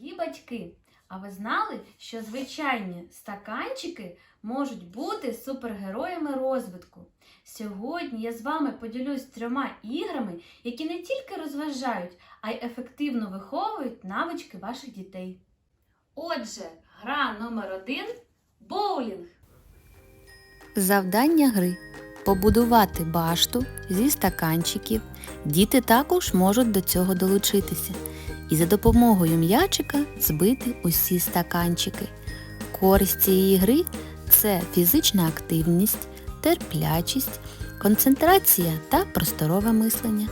Дорогі батьки, а ви знали, що звичайні стаканчики можуть бути супергероями розвитку? Сьогодні я з вами поділюсь трьома іграми, які не тільки розважають, а й ефективно виховують навички ваших дітей. Отже, гра номер один боулінг. Завдання гри побудувати башту зі стаканчиків. Діти також можуть до цього долучитися. І за допомогою м'ячика збити усі стаканчики. Користь цієї гри це фізична активність, терплячість, концентрація та просторове мислення.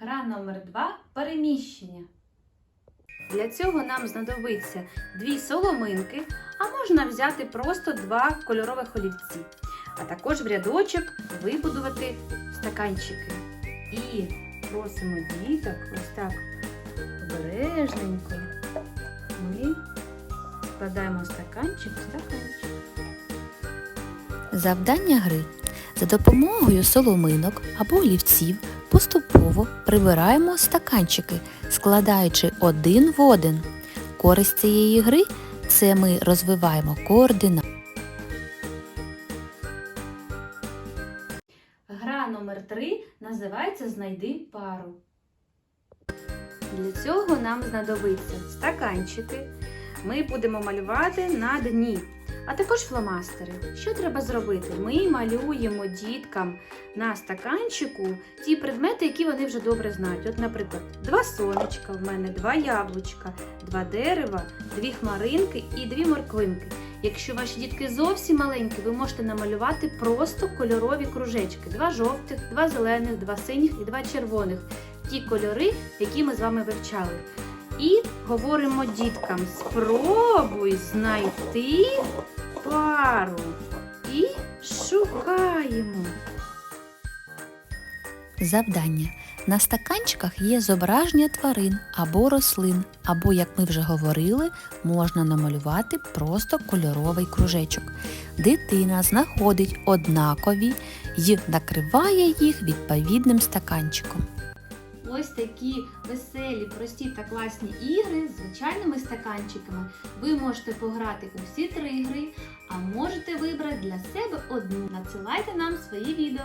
Гра номер 2 переміщення. Для цього нам знадобиться дві соломинки, а можна взяти просто два кольорових олівці, а також в рядочок вибудувати стаканчики. І просимо діток ось так обережненько. Ми складаємо стаканчик в стаканчик. Завдання гри. За допомогою соломинок або олівців поступово прибираємо стаканчики, складаючи один в один. Користь цієї гри це ми розвиваємо координацію. Гра номер 3 називається Знайди пару. Для цього нам знадобиться стаканчики. Ми будемо малювати на дні, а також фломастери. Що треба зробити? Ми малюємо діткам на стаканчику ті предмети, які вони вже добре знають. От, наприклад, два сонечка в мене, два яблучка, два дерева, дві хмаринки і дві морквинки. Якщо ваші дітки зовсім маленькі, ви можете намалювати просто кольорові кружечки: два жовтих, два зелених, два синіх і два червоних. Ті кольори, які ми з вами вивчали. І говоримо діткам: спробуй знайти пару. І шукаємо. Завдання. На стаканчиках є зображення тварин або рослин, або, як ми вже говорили, можна намалювати просто кольоровий кружечок. Дитина знаходить однакові і накриває їх відповідним стаканчиком. Ось такі веселі, прості та класні ігри з звичайними стаканчиками. Ви можете пограти у всі три ігри, а можете вибрати для себе одну. Надсилайте нам свої відео.